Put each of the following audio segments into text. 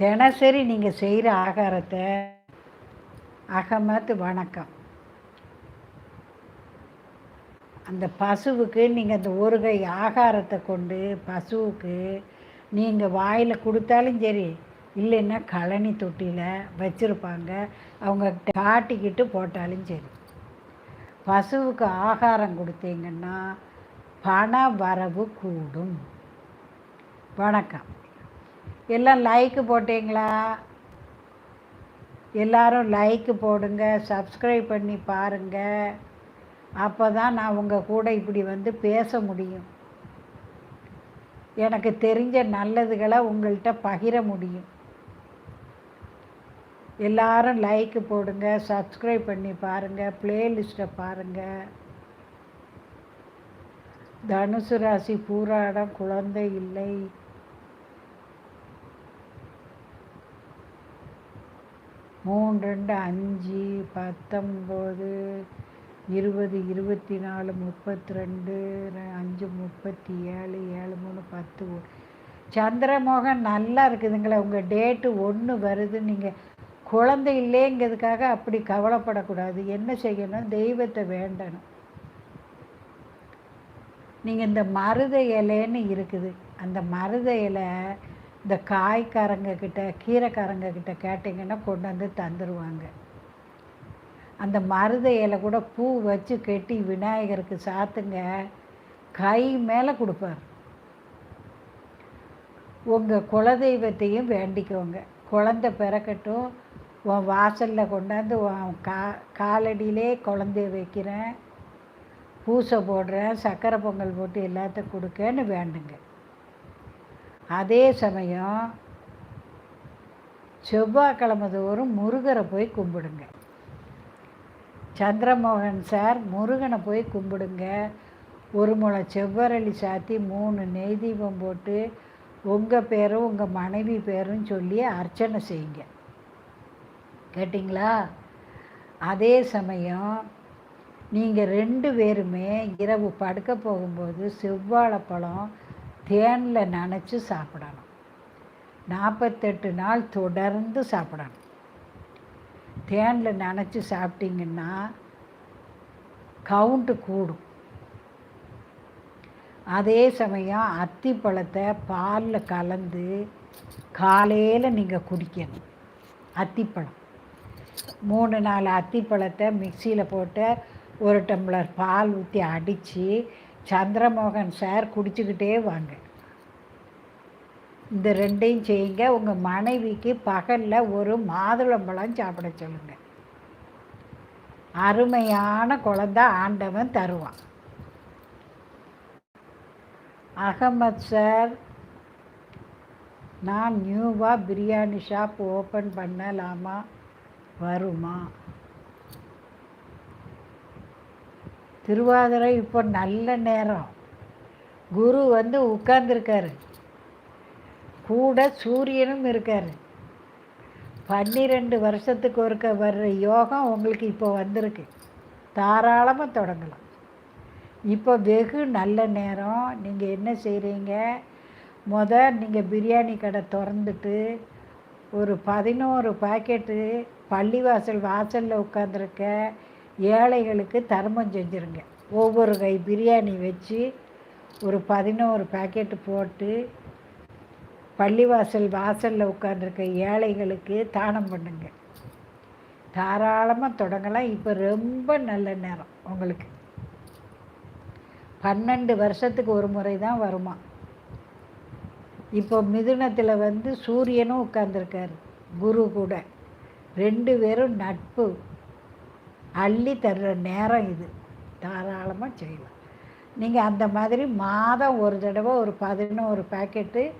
தினசரி நீங்கள் செய்கிற ஆகாரத்தை அகமத்து வணக்கம். அந்த பசுவுக்கு நீங்கள் அந்த ஒரு கை ஆகாரத்தை கொண்டு பசுவுக்கு நீங்கள் வாயில் கொடுத்தாலும் சரி இல்லைன்னா கழனி தொட்டியில் வச்சுருப்பாங்க. அவங்க காட்டிக்கிட்டு போட்டாலும் சரி. பசுவுக்கு ஆகாரம் கொடுத்தீங்கன்னா பண வரவு கூடும். வணக்கம். எல்லாம் லைக்கு போட்டிங்களா? எல்லாரும் லைக்கு போடுங்க சப்ஸ்கிரைப் பண்ணி பாருங்கள் அப்போ தான் நான் உங்கள் கூட இப்படி வந்து பேச முடியும். எனக்கு தெரிஞ்ச நல்லதுகளை உங்கள்கிட்ட பகிர முடியும். எல்லாரும் லைக்கு போடுங்க சப்ஸ்கிரைப் பண்ணி பாருங்கள் ப்ளேலிஸ்ட்டை பாருங்கள் தனுசு ராசி பூராடம் குழந்தை இல்லை. மூணு ரெண்டு அஞ்சு பத்தொம்போது இருபது இருபத்தி நாலு முப்பத்தி ரெண்டு அஞ்சு முப்பத்தி ஏழு ஏழு மூணு பத்து சந்திரமோகன் நல்லா இருக்குதுங்களே உங்கள் டேட்டு ஒன்று வருது நீங்கள் குழந்தை இல்லைங்கிறதுக்காக அப்படி கவலைப்படக்கூடாது. என்ன செய்யணும்? தெய்வத்தை வேண்டணும். நீங்கள் இந்த மருத இலைன்னு இருக்குது. அந்த மருத இலை இந்த காய்க்காரங்க கிட்ட கீரைக்காரங்க கிட்ட கேட்டிங்கன்னா கொண்டு வந்து தந்துடுவாங்க அந்த மருத இலை கூட பூ வச்சு கட்டி விநாயகருக்கு சாத்துங்க கை மேலே கொடுப்பார். உங்கள் குலதெய்வத்தையும் வேண்டிக்கோங்க. குழந்தை பிறக்கட்டும் உன் வாசலில் கொண்டாந்து உன் கா காலடியிலே குழந்தைய வைக்கிறேன் பூசை போடுறேன் சக்கரை பொங்கல் போட்டு எல்லாத்தையும் கொடுக்கன்னு வேண்டுங்க. அதே சமயம் செவ்வாய்க்கிழமை தோறும் முருகரை போய் கும்பிடுங்க. சந்திரமோகன் சார் முருகனை போய் கும்பிடுங்க. ஒரு முளை செவ்வரளி சாத்தி மூணு நெய் தீபம் போட்டு உங்கள் பேரும் உங்கள் மனைவி பேரும் சொல்லி அர்ச்சனை செய்யுங்க. கேட்டிங்களா? அதே சமயம் நீங்கள் ரெண்டு பேருமே இரவு படுக்க போகும்போது செவ்வாழைப்பழம் தேனில் நினச்சி சாப்பிடணும். நாற்பத்தெட்டு நாள் தொடர்ந்து சாப்பிடணும். தேனில் நினச்சி சாப்பிட்டீங்கன்னா கவுண்ட்டு கூடும். அதே சமயம் அத்திப்பழத்தை பாலில் கலந்து காலையில் நீங்கள் குடிக்கணும். அத்திப்பழம் மூணு நாலு அத்திப்பழத்தை மிக்சியில் போட்டு ஒரு டம்ளர் பால் ஊற்றி அடித்து சந்திரமோகன் சார் குடிச்சுக்கிட்டே வாங்க. இந்த ரெண்டையும் செய்யுங்க. உங்கள் மனைவிக்கு பகலில் ஒரு மாதுளம்பழம் சாப்பிட சொல்லுங்கள் அருமையான குழந்த ஆண்டவன் தருவான். அகமத் சார் நான் நியூவாக பிரியாணி ஷாப் ஓப்பன் பண்ணலாமா? வருமா? திருவாதிரை இப்போ நல்ல நேரம். குரு வந்து உட்கார்ந்துருக்காரு. கூட சூரியனும் இருக்கார். பன்னிரெண்டு வருஷத்துக்கு ஒருக்க வர்ற யோகம் உங்களுக்கு இப்போ வந்திருக்கு. தாராளமாக தொடங்கலாம். இப்போ வெகு நல்ல நேரம். நீங்கள் என்ன செய்கிறீங்க முத நீங்கள் பிரியாணி கடை திறந்துட்டு ஒரு பதினோரு பாக்கெட்டு பள்ளிவாசல் வாசலில் உட்காந்துருக்க ஏழைகளுக்கு தர்மம் செஞ்சுருங்க. ஒவ்வொரு கை பிரியாணி வச்சு ஒரு பதினோரு பாக்கெட்டு போட்டு பள்ளிவாசல் வாசலில் உட்காந்துருக்க ஏழைகளுக்கு தானம் பண்ணுங்க. தாராளமாக தொடங்கலாம். இப்போ ரொம்ப நல்ல நேரம் உங்களுக்கு. பன்னெண்டு வருஷத்துக்கு ஒரு முறை தான் வருமா? இப்போ மிதுனத்தில் வந்து சூரியனும் உட்காந்துருக்கார் குரு கூட. ரெண்டு பேரும் நட்பு. அள்ளி தர்ற நேரம் இது. தாராளமாக செய்யலாம். நீங்கள் அந்த மாதிரி மாதம் ஒரு தடவை ஒரு பதினோரு பாக்கெட்டு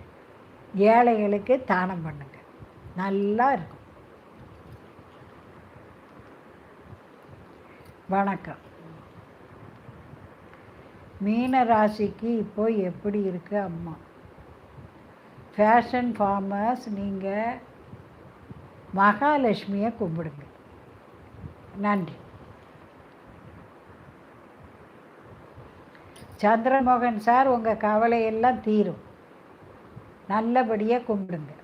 ஏழைகளுக்கு தானம் பண்ணுங்க. நல்லா இருக்கும். வணக்கம். மீன ராசிக்கு இப்போ எப்படி இருக்கு அம்மா? ஃபேஷன் ஃபார்மர்ஸ் நீங்கள் மகாலட்சுமியை கும்பிடுங்க. நன்றி. சந்திரமோகன் சார் உங்கள் கவலையெல்லாம் தீரும். நல்லபடியாக கும்பிடுங்க.